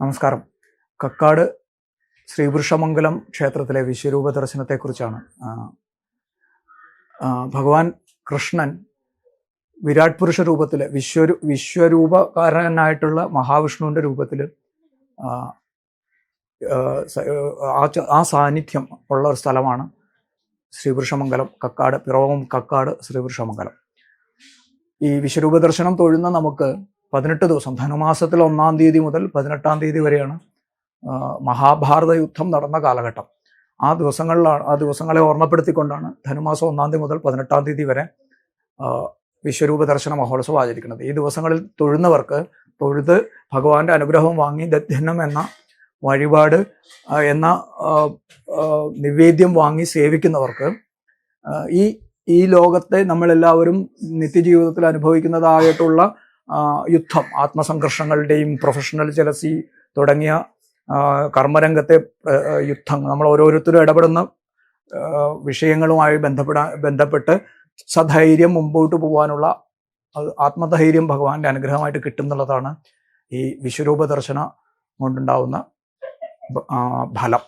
നമസ്കാരം. കക്കാട് ശ്രീപുരുഷമംഗലം ക്ഷേത്രത്തിലെ വിശ്വരൂപ ദർശനത്തെക്കുറിച്ചാണ് ഭഗവാൻ കൃഷ്ണൻ വിരാട് പുരുഷ രൂപത്തിൽ വിശ്വരു വിശ്വരൂപകാരനായിട്ടുള്ള മഹാവിഷ്ണുവിന്റെ രൂപത്തിൽ ആ സാന്നിധ്യം ഉള്ള ഒരു സ്ഥലമാണ് ശ്രീപുരുഷമംഗലം കക്കാട് പിറവം കക്കാട് ശ്രീപുരുഷമംഗലം ഈ വിശ്വരൂപ ദർശനം തൊഴുന്ന നമുക്ക് പതിനെട്ട് ദിവസം ധനുമാസത്തിൽ ഒന്നാം തീയതി മുതൽ പതിനെട്ടാം തീയതി വരെയാണ് മഹാഭാരത യുദ്ധം നടന്ന കാലഘട്ടം. ആ ദിവസങ്ങളിലാണ് ആ ദിവസങ്ങളെ ഓർമ്മപ്പെടുത്തിക്കൊണ്ടാണ് ധനുമാസം ഒന്നാം തീയതി മുതൽ പതിനെട്ടാം തീയതി വരെ വിശ്വരൂപ ദർശന മഹോത്സവം ആചരിക്കുന്നത്. ഈ ദിവസങ്ങളിൽ തൊഴുന്നവർക്ക് തൊഴുത് ഭഗവാന്റെ അനുഗ്രഹം വാങ്ങി ദധ്യനം എന്ന വഴിപാട് എന്ന നിവേദ്യം വാങ്ങി സേവിക്കുന്നവർക്ക് ഈ ഈ ലോകത്തെ നമ്മളെല്ലാവരും നിത്യജീവിതത്തിൽ അനുഭവിക്കുന്നതായിട്ടുള്ള യുദ്ധം ആത്മസംഘർഷങ്ങളുടെയും പ്രൊഫഷണൽ ജലസി തുടങ്ങിയ കർമ്മരംഗത്തെ യുദ്ധങ്ങൾ നമ്മൾ ഓരോരുത്തരും ഇടപെടുന്ന വിഷയങ്ങളുമായി ബന്ധപ്പെടാൻ ബന്ധപ്പെട്ട് സധൈര്യം മുമ്പോട്ട് പോകാനുള്ള ആത്മധൈര്യം ഭഗവാന്റെ അനുഗ്രഹമായിട്ട് കിട്ടുന്നുള്ളതാണ് ഈ വിശ്വരൂപ ദർശന കൊണ്ടുണ്ടാവുന്ന ഫലം.